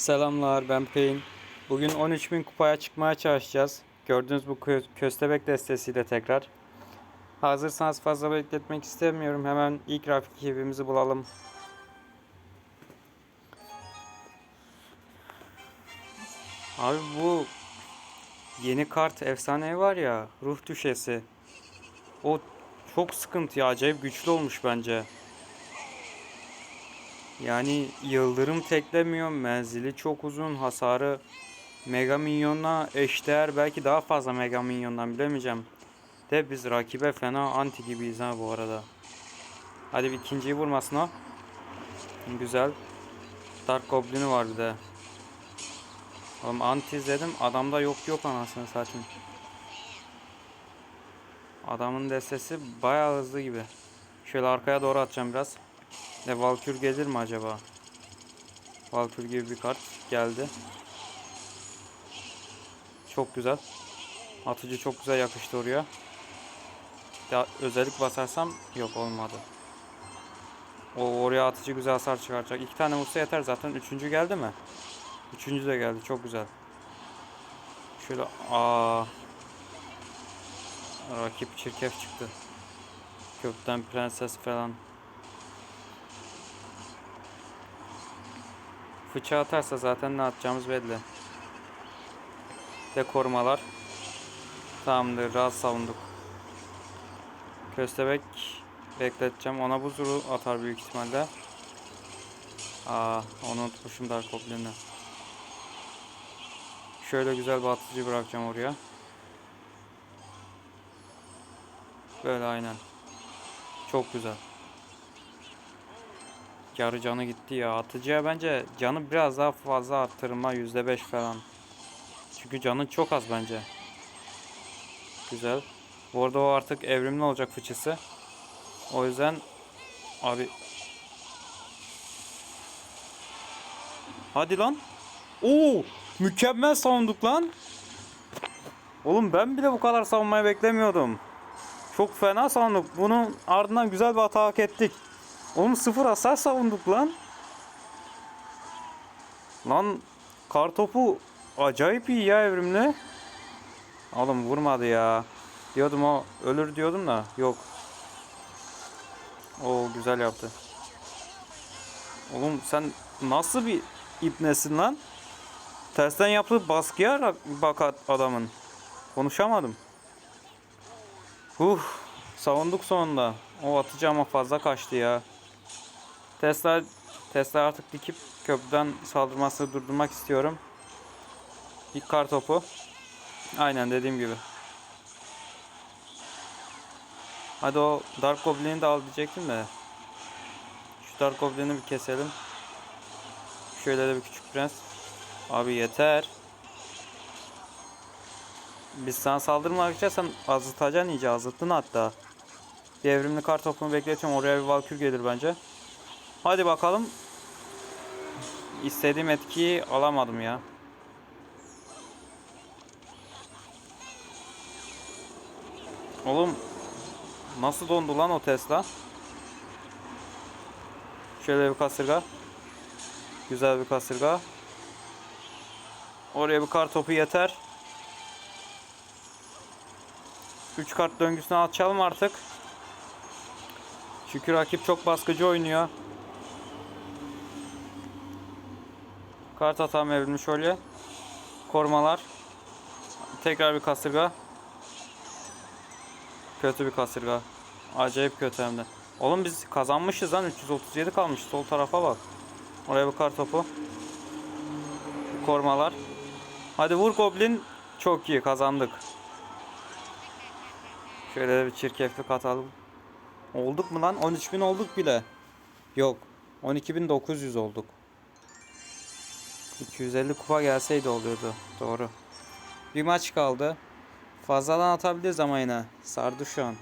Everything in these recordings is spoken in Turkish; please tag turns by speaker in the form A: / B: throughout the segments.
A: Selamlar ben Peyin. Bugün 13.000 kupaya çıkmaya çalışacağız. Gördüğünüz bu kö- köstebek destesiyle tekrar. Hazırsanız fazla bekletmek istemiyorum. Hemen ilk grafik evimizi bulalım. Abi bu yeni kart efsane var ya ruh düşesi. O çok sıkıntı ya acayip güçlü olmuş bence. Yani yıldırım teklemiyor, menzili çok uzun, hasarı Mega Minyon'la eşdeğer belki daha fazla Mega Minyon'dan bilemeyeceğim. De biz rakibe fena anti gibiyiz ha bu arada. Hadi bir ikinciyi vurmasın o. Güzel. Dark Goblin'i var bir de. Oğlum anti izledim adamda yok yok anasını satayım. Adamın destesi bayağı hızlı gibi. Şöyle arkaya doğru atacağım biraz. Ne Valkür gelir mi acaba? Valkür gibi bir kart geldi. Çok güzel. Atıcı çok güzel yakıştı oraya. Ya özellik basarsam yok olmadı. O oraya atıcı güzel hasar çıkaracak. İki tane vursa yeter zaten. Üçüncü geldi mi? Üçüncü de geldi. Çok güzel. Şöyle aa rakip çirkef çıktı. Kökten prenses falan. Fıça atarsa zaten ne atacağımız belli. De korumalar. Tamamdır. Rahat savunduk. Köstebek bekleteceğim. Ona buzuru atar büyük ihtimalle. Aa, onu unutmuşum Dark Goblin'i. Şöyle güzel bir atıcı bırakacağım oraya. Böyle aynen. Çok güzel. Yarı canı gitti ya. Atıcıya bence canı biraz daha fazla arttırma. %5 falan. Çünkü canı çok az bence. Güzel. Bu arada o artık evrimli olacak fıçısı. O yüzden abi Hadi lan. Oo! Mükemmel savunduk lan. Oğlum ben bile bu kadar savunmayı beklemiyordum. Çok fena savunduk. Bunun ardından güzel bir hata ettik. Oğlum sıfır hasar savunduk lan. Lan kartopu acayip iyi ya evrimli. Oğlum vurmadı ya. Diyordum o ölür diyordum da yok. O güzel yaptı. Oğlum sen nasıl bir ipnesin lan? Tersten yaptığı baskıya bak adamın. Konuşamadım. Huh, savunduk sonunda. O atıcı ama fazla kaçtı ya. Tesla Tesla artık dikip köprüden saldırmasını durdurmak istiyorum. İlk kar topu. Aynen dediğim gibi. Hadi o Dark Goblin'i de al diyecektim de. Şu Dark Goblin'i bir keselim. Şöyle de bir küçük prens. Abi yeter. Biz sana saldırmak için sen azıtacaksın iyice azıttın hatta. Bir evrimli kar topunu bekletiyorum. Oraya bir valkür gelir bence. Hadi bakalım. İstediğim etkiyi alamadım ya. Oğlum nasıl dondu lan o Tesla? Şöyle bir kasırga. Güzel bir kasırga. Oraya bir kar topu yeter. 3 kart döngüsüne açalım artık. Çünkü rakip çok baskıcı oynuyor. Kart hatam evrilmiş şöyle. Korumalar. Tekrar bir kasırga. Kötü bir kasırga. Acayip kötü hem de. Oğlum biz kazanmışız lan 337 kalmış sol tarafa bak. Oraya bir kar topu. Korumalar. Hadi vur Goblin. Çok iyi kazandık. Şöyle bir çirkeflik atalım. Olduk mu lan? 13.000 olduk bile. Yok. 12.900 olduk. 250 kupa gelseydi oluyordu. Doğru. Bir maç kaldı. Fazladan atabiliriz ama yine. Sardı şu an.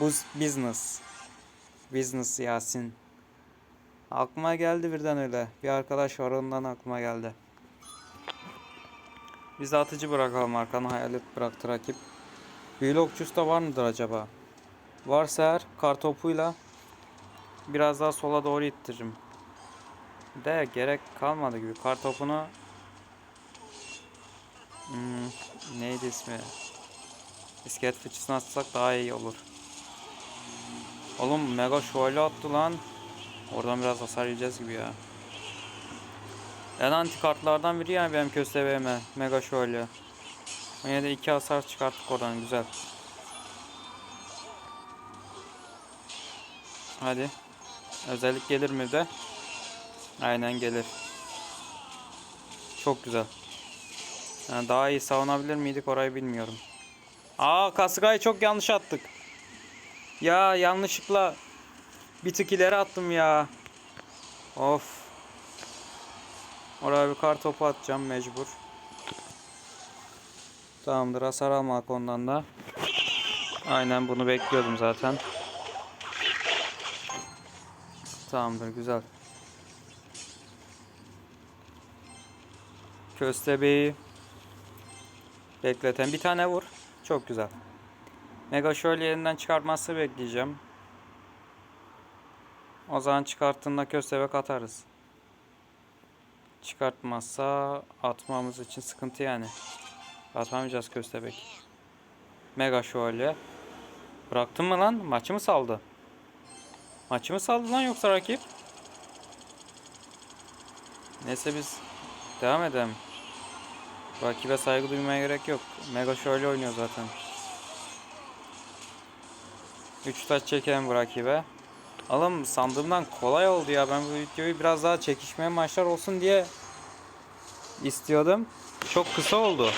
A: Bu business. Business Yasin. Aklıma geldi birden öyle. Bir arkadaş var ondan aklıma geldi. Biz atıcı bırakalım arkana hayalet bıraktı rakip. Büyülü okçusu da var mıdır acaba? Varsa eğer kartopuyla biraz daha sola doğru ittiririm. De gerek kalmadı gibi. Kar topunu hmm, neydi ismi? İskelet fıçısına atsak daha iyi olur. Oğlum mega şöyle attı lan. Oradan biraz hasar yiyeceğiz gibi ya. En anti kartlardan biri yani benim köstebeğime. Mega şöyle. Yine de iki hasar çıkarttık oradan güzel. Hadi. Özellik gelir mi de? Aynen gelir. Çok güzel. Yani daha iyi savunabilir miydik orayı bilmiyorum. Aa Kasıkay'ı çok yanlış attık. Ya yanlışlıkla bir tık ileri attım ya. Of. Oraya bir kar topu atacağım mecbur. Tamamdır hasar almak ondan da. Aynen bunu bekliyordum zaten. Tamamdır güzel. Köstebeği bekleten bir tane vur. Çok güzel. Mega şöyle yerinden çıkartması bekleyeceğim. O zaman çıkarttığında köstebek atarız. Çıkartmazsa atmamız için sıkıntı yani. Atamayacağız köstebek. Mega şöyle. Bıraktın mı lan? Maçı mı saldı? Maçı mı saldı lan yoksa rakip? Neyse biz devam edelim. Rakibe saygı duymaya gerek yok. Mega şöyle oynuyor zaten. 3 taç çekelim bu rakibe. Alım sandığımdan kolay oldu ya. Ben bu videoyu biraz daha çekişmeye maçlar olsun diye istiyordum. Çok kısa oldu.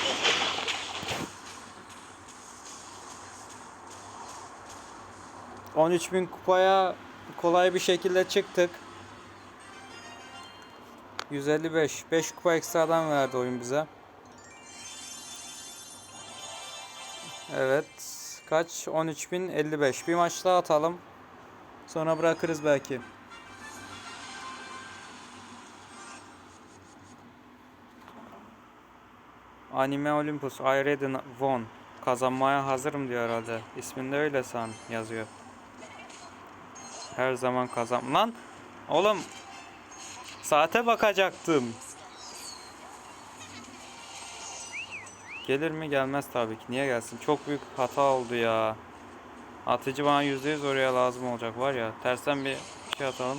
A: bin kupaya kolay bir şekilde çıktık. 155. 5 kupa ekstradan verdi oyun bize. Evet. Kaç? 13.055. Bir maç daha atalım. Sonra bırakırız belki. Anime Olympus I ready won. Kazanmaya hazırım diyor herhalde. İsminde öyle san yazıyor. Her zaman kazan. Lan oğlum saate bakacaktım. Gelir mi gelmez tabii ki. Niye gelsin? Çok büyük hata oldu ya. Atıcı bana %100 oraya lazım olacak var ya. Tersten bir şey atalım.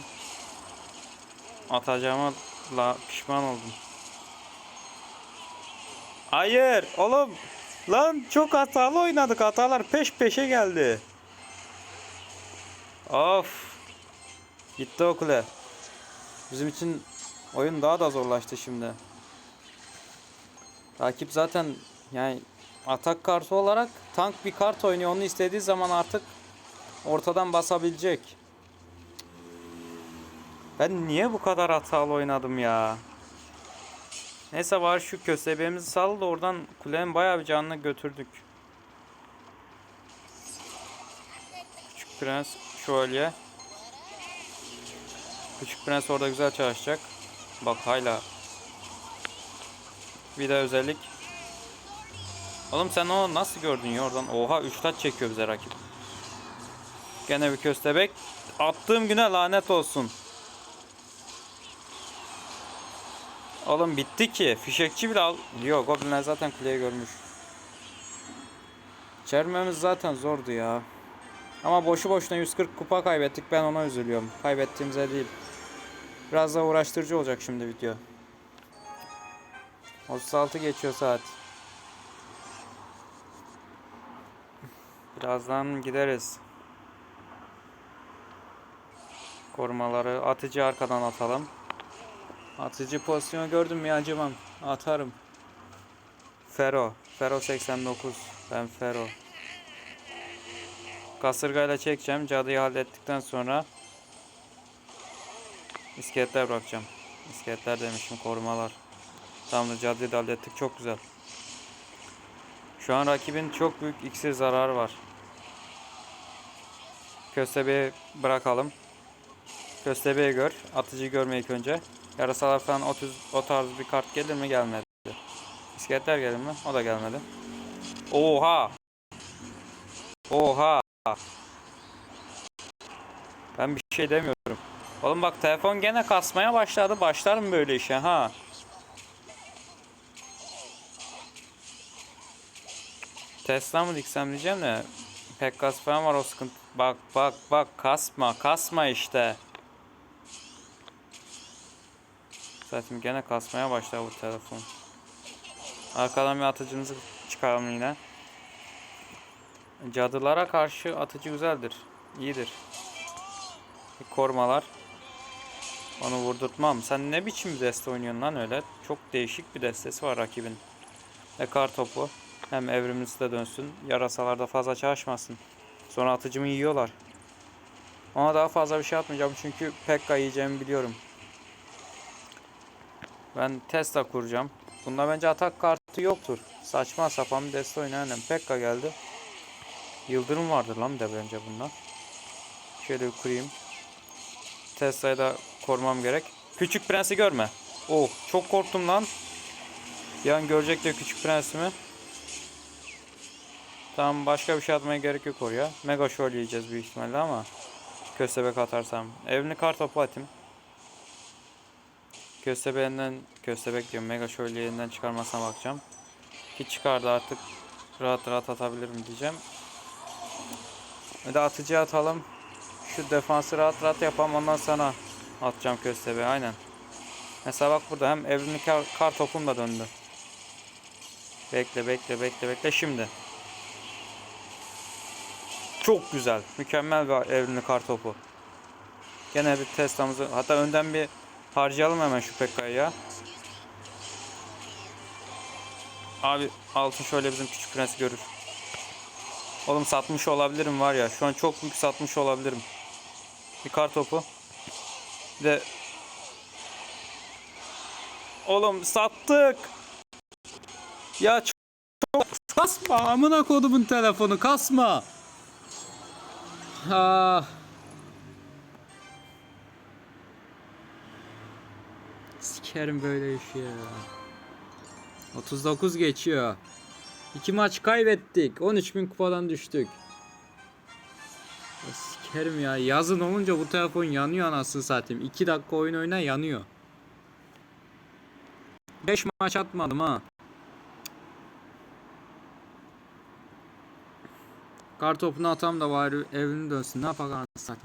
A: Atacağıma la pişman oldum. Hayır oğlum. Lan çok hatalı oynadık. Hatalar peş peşe geldi. Of. Gitti o kule. Bizim için oyun daha da zorlaştı şimdi. Rakip zaten yani atak kartı olarak tank bir kart oynuyor. Onu istediği zaman artık ortadan basabilecek. Ben niye bu kadar hatalı oynadım ya? Neyse var şu köstebeğimizi saldı da oradan kulenin bayağı bir canını götürdük. Küçük prens şöyle. Küçük prens orada güzel çalışacak. Bak hala. Bir de özellik. Oğlum sen o nasıl gördün ya oradan? Oha 3 taç çekiyor bize rakip. Gene bir köstebek. Attığım güne lanet olsun. Oğlum bitti ki. Fişekçi bile al. Yok goblinler zaten kuleye görmüş. Çermemiz zaten zordu ya. Ama boşu boşuna 140 kupa kaybettik. Ben ona üzülüyorum. Kaybettiğimize değil. Biraz daha uğraştırıcı olacak şimdi video. 36 geçiyor saat. Birazdan gideriz. Korumaları atıcı arkadan atalım. Atıcı pozisyonu gördüm mü acımam. Atarım. Fero. Fero 89. Ben Fero. Kasırgayla çekeceğim. Cadıyı hallettikten sonra iskeletler bırakacağım. İskeletler demişim korumalar. Tamamdır cadıyı da hallettik. Çok güzel. Şu an rakibin çok büyük iksir zararı var. Köstebeği bırakalım. Köstebeği gör. Atıcıyı görme önce. Yarasalar falan o, tüz, o tarz bir kart gelir mi? Gelmedi. İskeletler gelir mi? O da gelmedi. Oha! Oha! Ben bir şey demiyorum. Oğlum bak telefon gene kasmaya başladı. Başlar mı böyle işe ha? Tesla mı diksem diyeceğim de pek kas falan var o sıkıntı. Bak bak bak kasma kasma işte. Zaten gene kasmaya başladı bu telefon. Arkadan bir atıcımızı çıkaralım yine. Cadılara karşı atıcı güzeldir. iyidir. Korumalar. Onu vurdurtmam. Sen ne biçim bir deste oynuyorsun lan öyle? Çok değişik bir destesi var rakibin. E kar topu. Hem evrimlisi de dönsün. Yarasalarda fazla çalışmasın. Sonra atıcımı yiyorlar. Ona daha fazla bir şey atmayacağım çünkü Pekka yiyeceğimi biliyorum. Ben Tesla kuracağım. Bunda bence atak kartı yoktur. Saçma sapan bir deste oynayan Pekka geldi. Yıldırım vardır lan de bence bunda. Şöyle bir kurayım. Tesla'yı da korumam gerek. Küçük prensi görme. Oh çok korktum lan. Bir an görecek de küçük prensimi. Tamam başka bir şey atmaya gerek yok oraya. Mega şöyle yiyeceğiz büyük ihtimalle ama. Köstebek atarsam. Evini kar topu atayım. Köstebeğinden, köstebek diyorum mega şöyleyenden çıkarmasına bakacağım. Ki çıkardı artık rahat rahat atabilirim diyeceğim. Bir de atıcı atalım. Şu defansı rahat rahat yapalım ondan sonra atacağım köstebeği aynen. Mesela bak burada hem evrimli kar, kar topum da döndü. Bekle bekle bekle bekle şimdi. Çok güzel. Mükemmel bir evrimli kar topu. Gene bir Tesla'mızı hatta önden bir harcayalım hemen şu Pekka'yı. Abi altın şöyle bizim küçük prensi görür. Oğlum satmış olabilirim var ya. Şu an çok büyük satmış olabilirim. Bir kar topu. Bir de Oğlum sattık. Ya çok kasma amına kodumun telefonu kasma. Ha. Sikerim böyle işi ya. 39 geçiyor. İki maç kaybettik. 13.000 kupadan düştük. Ya Sikerim ya. Yazın olunca bu telefon yanıyor anasını satayım. 2 dakika oyun oyna yanıyor. 5 maç atmadım ha. Kar topunu atam da bari evini dönsün. Ne yapak anasını.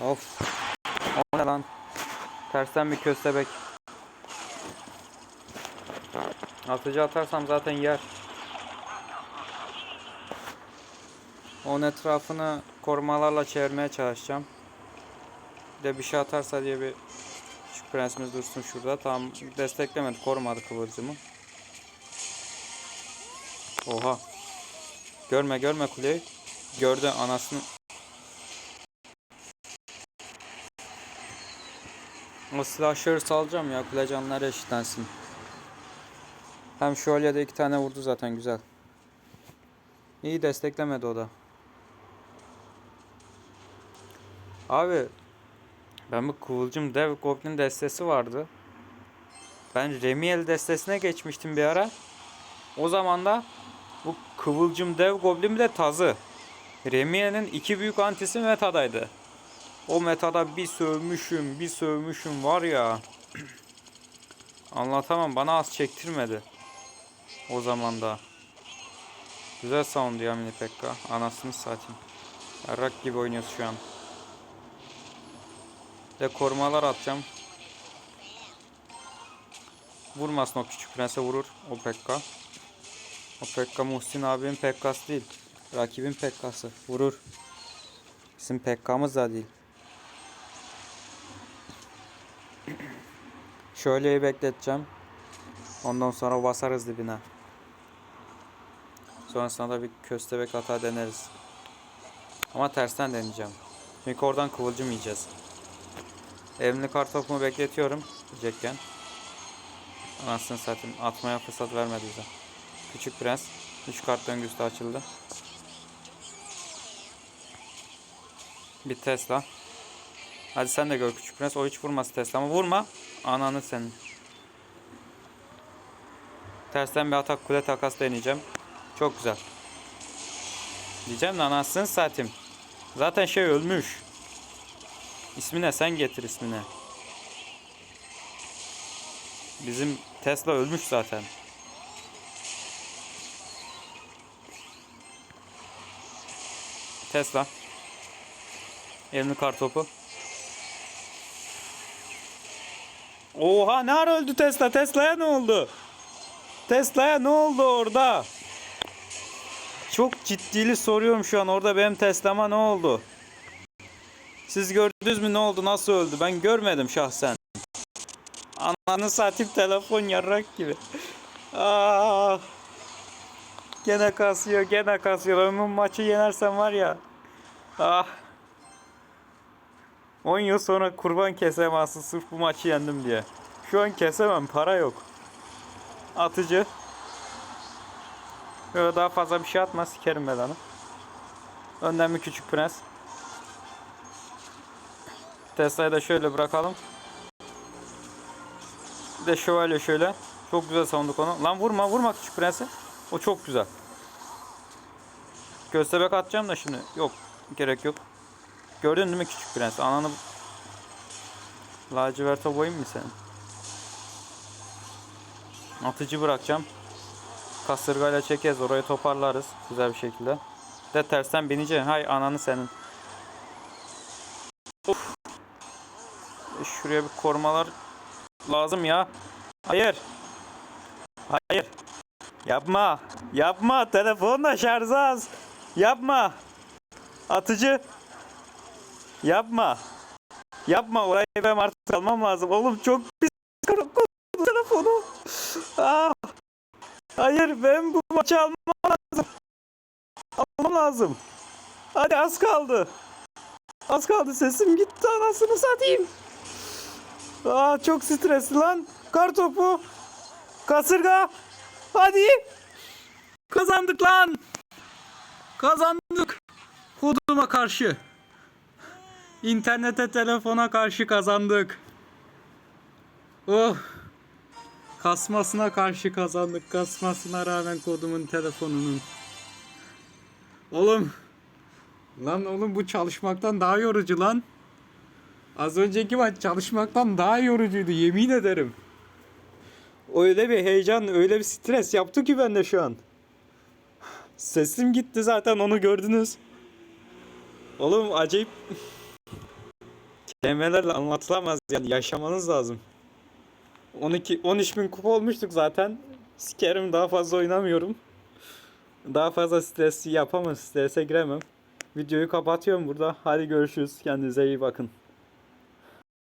A: Of. O ne lan? Tersten bir köstebek. Atıcı atarsam zaten yer. Onun etrafını korumalarla çevirmeye çalışacağım. Bir de bir şey atarsa diye bir şu prensimiz dursun şurada. Tam desteklemedi, korumadı kıvılcımı. Oha. Görme görme kuleyi. Gördü anasını. O silahları salacağım ya kule canları eşitlensin. Hem şöyle iki tane vurdu zaten güzel. İyi desteklemedi o da. Abi ben bu kıvılcım dev goblin destesi vardı. Ben Remiel destesine geçmiştim bir ara. O zaman da bu kıvılcım dev goblin de tazı. Remiel'in iki büyük antisi metadaydı. O metada bir sövmüşüm, bir sövmüşüm var ya. Anlatamam bana az çektirmedi. O zaman da. Güzel sound ya Mini Pekka. Anasını satayım. Yarrak gibi oynuyoruz şu an. De korumalar atacağım. Vurmasın o küçük prense vurur o Pekka. O Pekka Muhsin abinin Pekkası değil. Rakibin Pekkası. Vurur. Bizim Pekka'mız da değil. Şöyle bekleteceğim. Ondan sonra basarız dibine. Sonrasında da bir köstebek hata deneriz. Ama tersten deneyeceğim. Çünkü oradan kıvılcım yiyeceğiz. Evimli kartopumu bekletiyorum diyecekken. Anasını satayım. Atmaya fırsat vermedi bize. Küçük prens. 3 kart döngüsü de açıldı. Bir Tesla. Hadi sen de gör küçük prens. O hiç vurması Tesla ama vurma. Ananı senin. Tersten bir atak kule takas deneyeceğim. Çok güzel. Diyeceğim de anasını satayım. Zaten şey ölmüş. İsmi ne? Sen getir ismini. Bizim Tesla ölmüş zaten. Tesla. Elini kartopu. Oha ne ara öldü Tesla? Tesla'ya ne oldu? Tesla'ya ne oldu orada? Çok ciddili soruyorum şu an. Orada benim Tesla'ma ne oldu? Siz gördünüz mü ne oldu? Nasıl öldü? Ben görmedim şahsen. Ananı satayım telefon yarrak gibi. Aa, gene kasıyor, gene kasıyor. Ömrüm maçı yenersem var ya. Ah. 10 yıl sonra kurban kesem aslında sırf bu maçı yendim diye. Şu an kesemem, para yok. Atıcı. Böyle daha fazla bir şey atma sikerim ben onu. Önden bir küçük prens. Tesla'yı da şöyle bırakalım. Bir de şövalye şöyle. Çok güzel savunduk onu. Lan vurma vurma küçük prensi. O çok güzel. Köstebek atacağım da şimdi. Yok gerek yok. Gördün değil mi küçük prens? Ananı laciverte boyayım mı senin? Atıcı bırakacağım. Kasırgayla çekeriz orayı toparlarız güzel bir şekilde. De tersten bineceğim. Hay ananı senin. Of. Şuraya bir korumalar lazım ya. Hayır. Yapma. Yapma. Telefon da şarj az. Yapma. Atıcı. Yapma. Yapma. Orayı ben artık almam lazım. Oğlum çok pis telefonu. Ah. Hayır ben bu maçı almam lazım. Almam lazım. Hadi az kaldı. Az kaldı sesim gitti anasını satayım. Aa çok stresli lan. Kar topu. Kasırga. Hadi. Kazandık lan. Kazandık. Huduma karşı. İnternete telefona karşı kazandık. Oh. Kasmasına karşı kazandık. Kasmasına rağmen kodumun telefonunun. Oğlum. Lan oğlum bu çalışmaktan daha yorucu lan. Az önceki maç çalışmaktan daha yorucuydu yemin ederim. Öyle bir heyecan, öyle bir stres yaptı ki bende şu an. Sesim gitti zaten onu gördünüz. Oğlum acayip kelimelerle anlatılamaz yani yaşamanız lazım. 12 13 bin kupa olmuştuk zaten. Sikerim daha fazla oynamıyorum. Daha fazla stres yapamam, strese giremem. Videoyu kapatıyorum burada. Hadi görüşürüz. Kendinize iyi bakın.